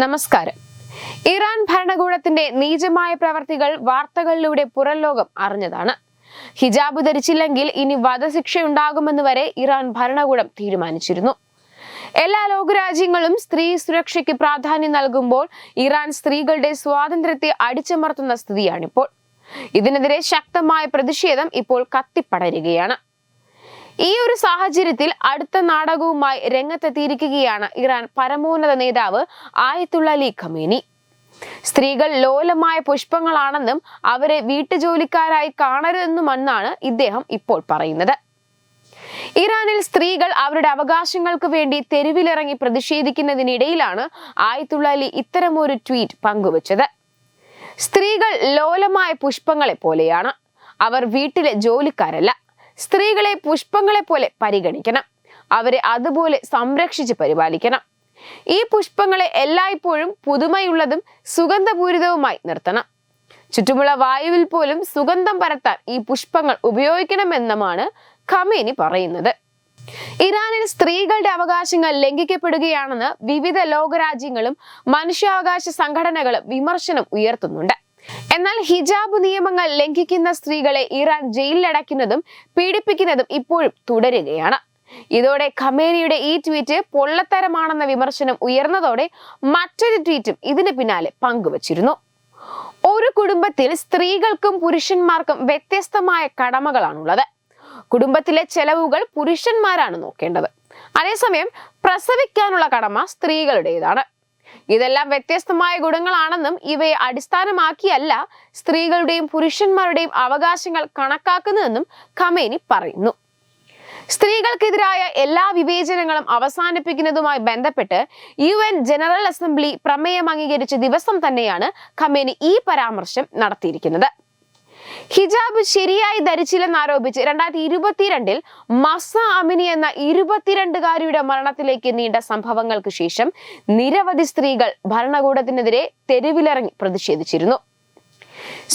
നമസ്കാരം. ഇറാൻ ഭരണകൂടത്തിന്റെ നീചമായ പ്രവർത്തികൾ വാർത്തകളിലൂടെ പുറം ലോകം അറിഞ്ഞതാണ്. ഹിജാബ് ധരിച്ചില്ലെങ്കിൽ ഇനി വധശിക്ഷയുണ്ടാകുമെന്ന് വരെ ഇറാൻ ഭരണകൂടം തീരുമാനിച്ചിരുന്നു. എല്ലാ ലോകരാജ്യങ്ങളും സ്ത്രീ സുരക്ഷയ്ക്ക് പ്രാധാന്യം നൽകുമ്പോൾ ഇറാൻ സ്ത്രീകളുടെ സ്വാതന്ത്ര്യത്തെ അടിച്ചമർത്തുന്ന സ്ഥിതിയാണിപ്പോൾ. ഇതിനെതിരെ ശക്തമായ പ്രതിഷേധം ഇപ്പോൾ കത്തിപ്പടരുകയാണ്. ഈ ഒരു സാഹചര്യത്തിൽ അടുത്ത നാടകവുമായി രംഗത്തെത്തിയിരിക്കുകയാണ് ഇറാൻ പരമോന്നത നേതാവ് ആയത്തുള്ള അലി ഖമേനി. സ്ത്രീകൾ ലോലമായ പുഷ്പങ്ങളാണെന്നും അവരെ വീട്ടുജോലിക്കാരായി കാണരുതെന്നുമെന്നാണ് ഇദ്ദേഹം ഇപ്പോൾ പറയുന്നത്. ഇറാനിൽ സ്ത്രീകൾ അവരുടെ അവകാശങ്ങൾക്ക് വേണ്ടി തെരുവിലിറങ്ങി പ്രതിഷേധിക്കുന്നതിനിടയിലാണ് ആയത്തുള്ള അലി ഇത്തരമൊരു ട്വീറ്റ് പങ്കുവച്ചത്. സ്ത്രീകൾ ലോലമായ പുഷ്പങ്ങളെ പോലെയാണ്. അവർ വീട്ടിലെ ജോലിക്കാരല്ല. സ്ത്രീകളെ പുഷ്പങ്ങളെ പോലെ പരിഗണിക്കണം. അവരെ അതുപോലെ സംരക്ഷിച്ച് പരിപാലിക്കണം. ഈ പുഷ്പങ്ങളെ എല്ലായ്പ്പോഴും പുതുമയുള്ളതും സുഗന്ധപൂരിതവുമായി നിർത്തണം. ചുറ്റുമുള്ള വായുവിൽ പോലും സുഗന്ധം പരത്താൻ ഈ പുഷ്പങ്ങൾ ഉപയോഗിക്കണമെന്നുമാണ് ഖമേനി പറയുന്നത്. ഇറാനിൽ സ്ത്രീകളുടെ അവകാശങ്ങൾ ലംഘിക്കപ്പെടുകയാണെന്ന് വിവിധ ലോകരാജ്യങ്ങളും മനുഷ്യാവകാശ സംഘടനകളും വിമർശനം ഉയർത്തുന്നുണ്ട്. എന്നാൽ ഹിജാബ് നിയമങ്ങൾ ലംഘിക്കുന്ന സ്ത്രീകളെ ഇറാൻ ജയിലിലടയ്ക്കുന്നതും പീഡിപ്പിക്കുന്നതും ഇപ്പോഴും തുടരുകയാണ്. ഇതോടെ ഖമേനിയുടെ ഈ ട്വീറ്റ് പൊള്ളത്തരമാണെന്ന വിമർശനം ഉയർന്നതോടെ മറ്റൊരു ട്വീറ്റും ഇതിന് പിന്നാലെ പങ്കുവച്ചിരുന്നു. ഒരു കുടുംബത്തിൽ സ്ത്രീകൾക്കും പുരുഷന്മാർക്കും വ്യത്യസ്തമായ കടമകളാണുള്ളത്. കുടുംബത്തിലെ ചെലവുകൾ പുരുഷന്മാരാണ് നോക്കേണ്ടത്. അതേസമയം പ്രസവിക്കാനുള്ള കടമ സ്ത്രീകളുടേതാണ്. ഇതെല്ലാം വ്യത്യസ്തമായ ഗുണങ്ങളാണെന്നും ഇവയെ അടിസ്ഥാനമാക്കിയല്ല സ്ത്രീകളുടെയും പുരുഷന്മാരുടെയും അവകാശങ്ങൾ കണക്കാക്കുന്നതെന്നും ഖമേനി പറയുന്നു. സ്ത്രീകൾക്കെതിരായ എല്ലാ വിവേചനങ്ങളും അവസാനിപ്പിക്കുന്നതുമായി ബന്ധപ്പെട്ട് യു എൻ ജനറൽ അസംബ്ലി പ്രമേയം അംഗീകരിച്ച ദിവസം തന്നെയാണ് ഖമേനി ഈ പരാമർശം നടത്തിയിരിക്കുന്നത്. ഹിജാബ് ശരിയായി ധരിച്ചില്ലെന്നാരോപിച്ച് രണ്ടായിരത്തി ഇരുപത്തിരണ്ടിൽ മസ അമിനി എന്ന ഇരുപത്തിരണ്ടുകാരിയുടെ മരണത്തിലേക്ക് നീണ്ട സംഭവങ്ങൾക്ക് ശേഷം നിരവധി സ്ത്രീകൾ ഭരണകൂടത്തിനെതിരെ തെരുവിലിറങ്ങി പ്രതിഷേധിച്ചിരുന്നു.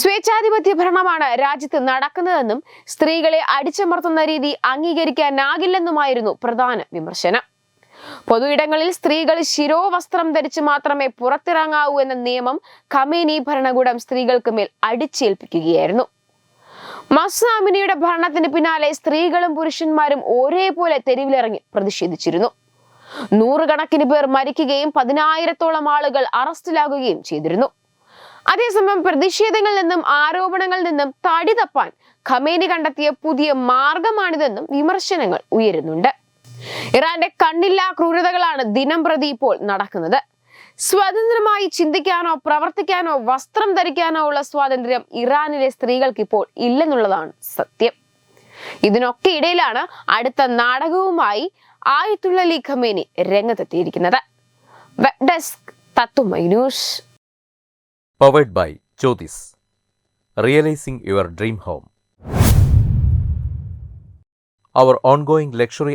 സ്വേച്ഛാധിപത്യ ഭരണമാണ് രാജ്യത്ത് നടക്കുന്നതെന്നും സ്ത്രീകളെ അടിച്ചമർത്തുന്ന രീതി അംഗീകരിക്കാനാകില്ലെന്നുമായിരുന്നു പ്രധാന വിമർശനം. പൊതുയിടങ്ങളിൽ സ്ത്രീകൾ ശിരോവസ്ത്രം ധരിച്ച് മാത്രമേ പുറത്തിറങ്ങാവൂ എന്ന നിയമം ഖമേനി ഭരണകൂടം സ്ത്രീകൾക്ക് മേൽ അടിച്ചേൽപ്പിക്കുകയായിരുന്നു. മസാമിനിയുടെ ഭരണത്തിന് പിന്നാലെ സ്ത്രീകളും പുരുഷന്മാരും ഒരേപോലെ തെരുവിലിറങ്ങി പ്രതിഷേധിച്ചിരുന്നു. നൂറുകണക്കിന് പേർ മരിക്കുകയും പതിനായിരത്തോളം ആളുകൾ അറസ്റ്റിലാകുകയും ചെയ്തിരുന്നു. അതേസമയം പ്രതിഷേധങ്ങളിൽ നിന്നും ആരോപണങ്ങളിൽ നിന്നും തടി തപ്പാൻ ഖമേനി കണ്ടെത്തിയ പുതിയ മാർഗമാണിതെന്നും വിമർശനങ്ങൾ ഉയരുന്നുണ്ട്. ഇറാന്റെ കണ്ണില്ലാ ക്രൂരതകളാണ് ദിനം പ്രതി ഇപ്പോൾ നടക്കുന്നത്. സ്വതന്ത്രമായി ചിന്തിക്കാനോ പ്രവർത്തിക്കാനോ വസ്ത്രം ധരിക്കാനോ ഉള്ള സ്വാതന്ത്ര്യം ഇറാനിലെ സ്ത്രീകൾക്ക് ഇപ്പോൾ ഇല്ലെന്നുള്ളതാണ് സത്യം. ഇതിനൊക്കെ ഇടയിലാണ് അടുത്ത നാടകവുമായി ആയത്തുള്ള ലീ ഖമേനി രംഗത്തെത്തിയിരിക്കുന്നത്. വെബ് ഡെസ്ക് തത്തുമൈ news powered by Jyothis realising your dream home Our ongoing luxury